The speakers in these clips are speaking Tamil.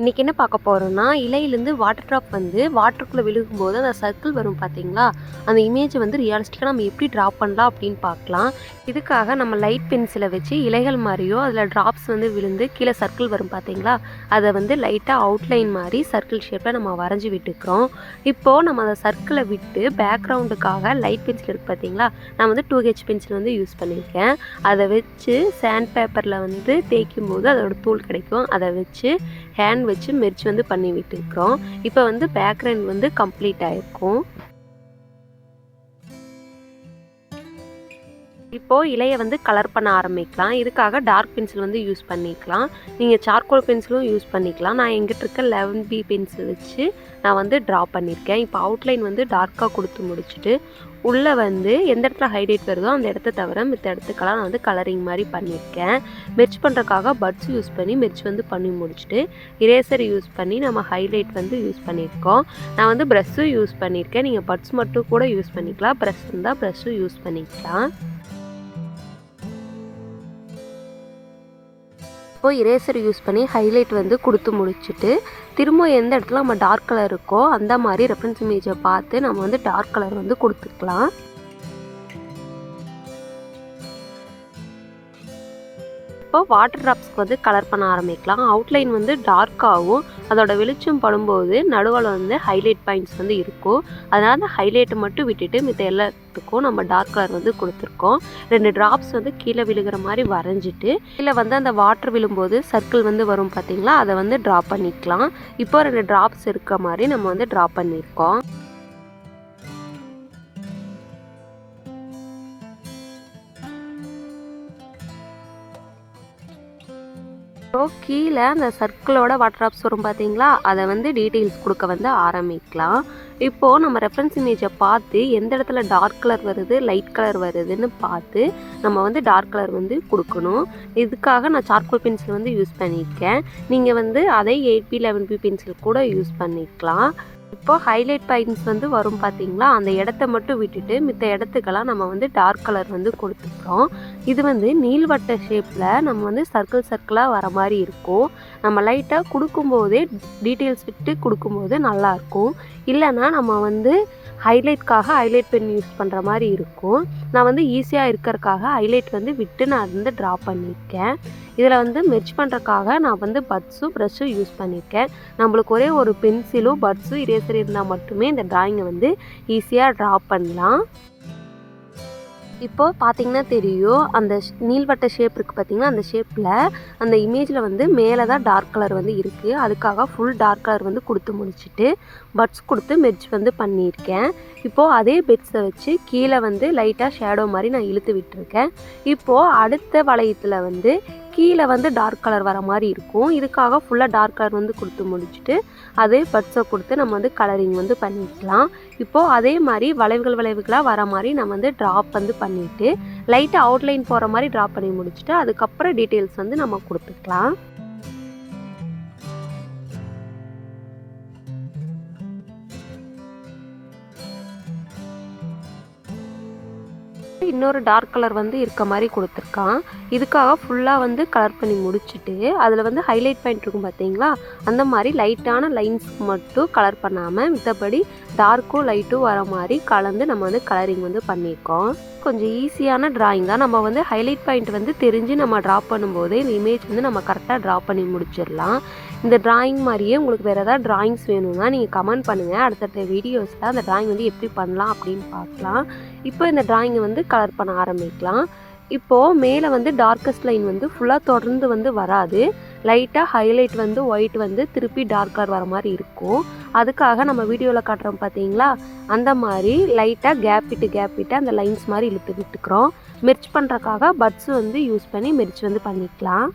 இன்றைக்கி என்ன பார்க்க போகிறோம்னா இலையிலேருந்து வாட்டர் ட்ராப் வந்து வாட்டருக்குள்ளே விழுகும்போது அந்த சர்க்கிள் வரும் பார்த்தீங்களா? அந்த இமேஜை வந்து ரியலிஸ்டிக்காக நம்ம எப்படி ட்ராப் பண்ணலாம் அப்படின்னு பார்க்கலாம். இதுக்காக நம்ம லைட் பென்சிலை வச்சு இலைகள் மாதிரியோ அதில் ட்ராப்ஸ் வந்து விழுந்து கீழே சர்க்கிள் வரும் பார்த்தீங்களா? அதை வந்து லைட்டாக அவுட்லைன் மாதிரி சர்க்கிள் ஷேப்பில் நம்ம வரைஞ்சி விட்டுக்கிறோம். இப்போது நம்ம அந்த சர்க்கிளை விட்டு பேக்ரவுண்டுக்காக லைட் பென்சில் இருக்குது பார்த்தீங்களா? நான் வந்து டூ ஹெச் பென்சில் வந்து யூஸ் பண்ணியிருக்கேன். அதை வச்சு சாண்ட் பேப்பரில் வந்து தேய்க்கும் போது அதோட தூள் கிடைக்கும். அதை வச்சு ஹேண்ட் வச்சு மெர்ச் வந்து பண்ணி விட்டுருக்குறோம். இப்போ வந்து பேக்ரவுண்ட் வந்து கம்ப்ளீட் ஆயிருக்கும். இப்போது இலையை வந்து கலர் பண்ண ஆரம்பிக்கலாம். இதுக்காக டார்க் பென்சில் வந்து யூஸ் பண்ணிக்கலாம். நீங்கள் சார்கோல் பென்சிலும் யூஸ் பண்ணிக்கலாம். நான் எங்கிட்ட இருக்க லெவன் பி பென்சில் வச்சு நான் வந்து ட்ரா பண்ணியிருக்கேன் இப்போ அவுட்லைன் வந்து டார்க்காக கொடுத்து முடிச்சுட்டு உள்ளே வந்து எந்த இடத்துல ஹைலைட் வருதோ அந்த இடத்த தவிர மித்த இடத்துக்கெல்லாம் நான் வந்து கலரிங் மாதிரி பண்ணியிருக்கேன். மெர்ச் பண்ணுறதுக்காக பட்ஸ் யூஸ் பண்ணி மெர்ச் வந்து பண்ணி முடிச்சுட்டு இரேசர் யூஸ் பண்ணி நம்ம ஹைலைட் வந்து யூஸ் பண்ணியிருக்கோம். நான் வந்து ப்ரெஷ்ஷும் யூஸ் பண்ணியிருக்கேன். நீங்கள் பட்ஸ் மட்டும் கூட யூஸ் பண்ணிக்கலாம். ப்ரெஷ் இருந்தால் ப்ரெஷ்ஷும் யூஸ் பண்ணிக்கலாம். இப்போ இரேசர் யூஸ் பண்ணி ஹைலைட் வந்து கொடுத்து முடிச்சுட்டு திரும்ப எந்த இடத்துல நம்ம டார்க் கலர் இருக்கோ அந்த மாதிரி ரெஃபரன்ஸ் இமேஜை பார்த்து நம்ம வந்து டார்க் கலர் வந்து கொடுத்துக்கலாம். இப்போ வாட்டர் ட்ராப்ஸ்க்கு வந்து கலர் பண்ண ஆரம்பிக்கலாம். அவுட்லைன் வந்து டார்க்காகவும் அதோட வெளிச்சம் படும்போது நடுவில் வந்து ஹைலைட் பாயிண்ட்ஸ் வந்து இருக்கும். அதனால் அந்த ஹைலைட்டை மட்டும் விட்டுட்டு மித்த எல்லாத்துக்கும் நம்ம டார்க் கலர் வந்து கொடுத்துருக்கோம். ரெண்டு ட்ராப்ஸ் வந்து கீழே விழுகிற மாதிரி வரைஞ்சிட்டு கீழே வந்து அந்த வாட்டர் விழும்போது சர்க்கிள் வந்து வரும் பார்த்தீங்களா அதை வந்து ட்ரா பண்ணிக்கலாம். இப்போ ரெண்டு ட்ராப்ஸ் இருக்க மாதிரி நம்ம வந்து ட்ரா பண்ணியிருக்கோம். ஸோ கீழே அந்த சர்க்கிளோட வாட்டர் ஆப்ஸ் வரும் பார்த்தீங்களா அதை வந்து டீட்டெயில்ஸ் கொடுக்க வந்து ஆரம்பிக்கலாம். இப்போது நம்ம ரெஃபரன்ஸ் இமேஜை பார்த்து எந்த இடத்துல டார்க் கலர் வருது லைட் கலர் வருதுன்னு பார்த்து நம்ம வந்து டார்க் கலர் வந்து கொடுக்கணும். இதுக்காக நான் சார்கோல் பென்சில் வந்து யூஸ் பண்ணியிருக்கேன். நீங்கள் வந்து அதே eight B eleven B pencil கூட யூஸ் பண்ணிக்கலாம். இப்போ ஹைலைட் பாயிண்ட்ஸ் வந்து வரும் பார்த்தீங்களா? அந்த இடத்த மட்டும் விட்டுட்டு மித்த இடத்துக்கெல்லாம் நம்ம வந்து டார்க் கலர் வந்து கொடுத்துக்கிறோம். இது வந்து நீள்வட்ட ஷேப்பில் நம்ம வந்து சர்க்கிள் சர்க்கிளாக வர மாதிரி இருக்கும். நம்ம லைட்டாக கொடுக்கும்போதே டீட்டெயில்ஸ் விட்டு கொடுக்கும்போது நல்லாயிருக்கும் இல்லைன்னா நம்ம வந்து ஹைலைட்காக ஹைலைட் பென் யூஸ் பண்ணுற மாதிரி இருக்கும். நான் வந்து ஈஸியாக இருக்கிறதுக்காக ஹைலைட் வந்து விட்டு நான் வந்து ட்ரா பண்ணியிருக்கேன். இதில் வந்து மெர்ச் பண்ணுறக்காக நான் வந்து பட்ஸும் ப்ரஷ்ஷும் யூஸ் பண்ணியிருக்கேன். நம்மளுக்கு ஒரே ஒரு பென்சிலும் பட்ஸும் இரேசர் இருந்தால் மட்டுமே இந்த ட்ராயிங்கை வந்து ஈஸியாக ட்ரா பண்ணலாம். இப்போது பார்த்தீங்கன்னா தெரியும் அந்த நீள்வட்ட ஷேப் இருக்குது பார்த்தீங்கன்னா அந்த ஷேப்பில் அந்த இமேஜில் வந்து மேலே தான் டார்க் கலர் வந்து இருக்குது அதுக்காக ஃபுல் டார்க் கலர் வந்து கொடுத்து முடிச்சுட்டு பட்ஸ் கொடுத்து மெட்ஜ் வந்து பண்ணியிருக்கேன். இப்போது அதே பெட்ஸை வச்சு கீழே வந்து லைட்டாக ஷேடோ மாதிரி நான் இழுத்து விட்டுருக்கேன். இப்போது அடுத்த வளையத்தில் வந்து கீழே வந்து டார்க் கலர் வர மாதிரி இருக்கும். இதுக்காக ஃபுல்லாக டார்க் கலர் வந்து கொடுத்து முடிச்சுட்டு அதே பட்ஸை கொடுத்து நம்ம வந்து கலரிங் வந்து பண்ணிக்கலாம். இப்போது அதே மாதிரி வளைவுகள் வளைவுகளாக வர மாதிரி நம்ம வந்து ட்ராப் வந்து பண்ணிவிட்டு லைட்டாக அவுட்லைன் போகிற மாதிரி ட்ராப் பண்ணி முடிச்சுட்டு அதுக்கப்புறம் டீட்டெயில்ஸ் வந்து நம்ம கொடுத்துக்கலாம். இன்னொரு டார்க் கலர் வந்து இருக்க மாதிரி கொடுத்துருக்கான். இதுக்காக ஃபுல்லாக வந்து கலர் பண்ணி முடிச்சுட்டு அதில் வந்து ஹைலைட் பாயிண்ட் இருக்கும் பார்த்தீங்களா அந்த மாதிரி லைட்டான லைன்ஸ்க்கு மட்டும் கலர் பண்ணாமல் மித்தபடி டார்க்கும் லைட்டும் வர மாதிரி கலந்து நம்ம வந்து கலரிங் வந்து பண்ணியிருக்கோம். கொஞ்சம் ஈஸியான ட்ராயிங் தான். நம்ம வந்து ஹைலைட் பாயிண்ட் வந்து தெரிஞ்சு நம்ம ட்ரா பண்ணும்போது இந்த இமேஜ் வந்து நம்ம கரெக்டாக ட்ரா பண்ணி முடிச்சிடலாம். இந்த ட்ராயிங் மாதிரியே உங்களுக்கு வேறு ஏதாவது ட்ராயிங்ஸ் வேணும்னா நீங்கள் கமெண்ட் பண்ணுங்கள் அடுத்தடுத்த வீடியோஸில் அந்த ட்ராயிங் வந்து எப்படி பண்ணலாம் அப்படின்னு பார்க்கலாம். இப்போ இந்த ட்ராயிங்கை வந்து கலர் பண்ண ஆரம்பிக்கலாம். இப்போது மேலே வந்து டார்க்கஸ்ட் லைன் வந்து ஃபுல்லாக தொடர்ந்து வந்து வராது. லைட்டாக ஹைலைட் வந்து ஒயிட் வந்து திருப்பி டார்க் கலர் வர மாதிரி இருக்கும். அதுக்காக நம்ம வீடியோவில் காட்டுறோம் பார்த்தீங்களா? அந்த மாதிரி லைட்டாக கேப் விட்டு கேப் விட்டு அந்த லைன்ஸ் மாதிரி இழுத்து விட்டுக்கிறோம். மெர்ச் பண்ணுறக்காக பட்ஸ் வந்து யூஸ் பண்ணி மெர்ச் வந்து பண்ணிக்கலாம்.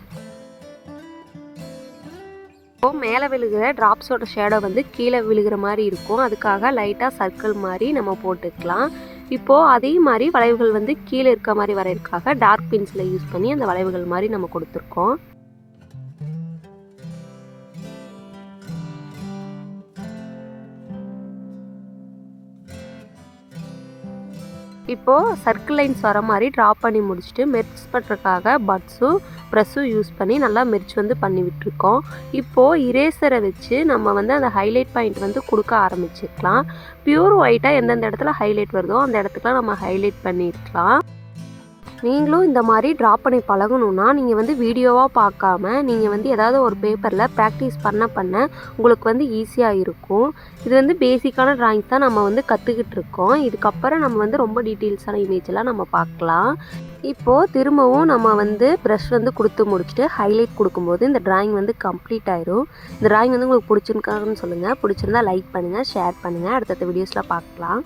இப்போது மேலே விழுகிற ட்ராப்ஸோட ஷேடோ வந்து கீழே விழுகிற மாதிரி இருக்கும். அதுக்காக லைட்டாக சர்க்கிள் மாதிரி நம்ம போட்டுக்கலாம். இப்போது அதே மாதிரி வளைவுகள் வந்து கீழே இருக்க மாதிரி வரையிறதுக்காக டார்க் பென்சிலை யூஸ் பண்ணி அந்த வளைவுகள் மாதிரி நம்ம கொடுத்துருக்கோம். இப்போது சர்க்கிள் லைன்ஸ் வர மாதிரி ட்ரா பண்ணி முடிச்சுட்டு மெர்ச் பண்ணுறதுக்காக பட்ஸும் ப்ரெஸ்ஸும் யூஸ் பண்ணி நல்லா மெர்ச் வந்து பண்ணி விட்டுருக்கோம். இப்போது இரேசரை வச்சு நம்ம வந்து அந்த ஹைலைட் பாயிண்ட் வந்து கொடுக்க ஆரம்பிச்சுக்கலாம். பியூர் ஒயிட்டாக எந்தெந்த இடத்துல ஹைலைட் வருதோ அந்த இடத்துக்குலாம் நம்ம ஹைலைட் பண்ணியிருக்கலாம் நீங்களும் இந்த மாதிரி ட்ரா பண்ணி பழகணுன்னா நீங்கள் வந்து வீடியோவாக பார்க்காம நீங்கள் வந்து ஏதாவது ஒரு பேப்பரில் ப்ராக்டிஸ் பண்ண பண்ண உங்களுக்கு வந்து ஈஸியாக இருக்கும். இது வந்து பேசிக்கான ட்ராயிங்ஸ் தான் நம்ம வந்து கற்றுக்கிட்டு இருக்கோம். இதுக்கப்புறம் நம்ம வந்து ரொம்ப டீட்டெயில்ஸான இமேஜெல்லாம் நம்ம பார்க்கலாம். இப்போது திரும்பவும் நம்ம வந்து ப்ரஷ் வந்து கொடுத்து முடிச்சுட்டு ஹைலைட் கொடுக்கும்போது இந்த ட்ராயிங் வந்து கம்ப்ளீட் ஆயிரும். இந்த ட்ராயிங் வந்து உங்களுக்கு பிடிச்சிருக்காருன்னு சொல்லுங்கள் பிடிச்சிருந்தா லைக் பண்ணுங்கள் ஷேர் பண்ணுங்கள் அடுத்தடுத்த வீடியோஸில் பார்க்கலாம்.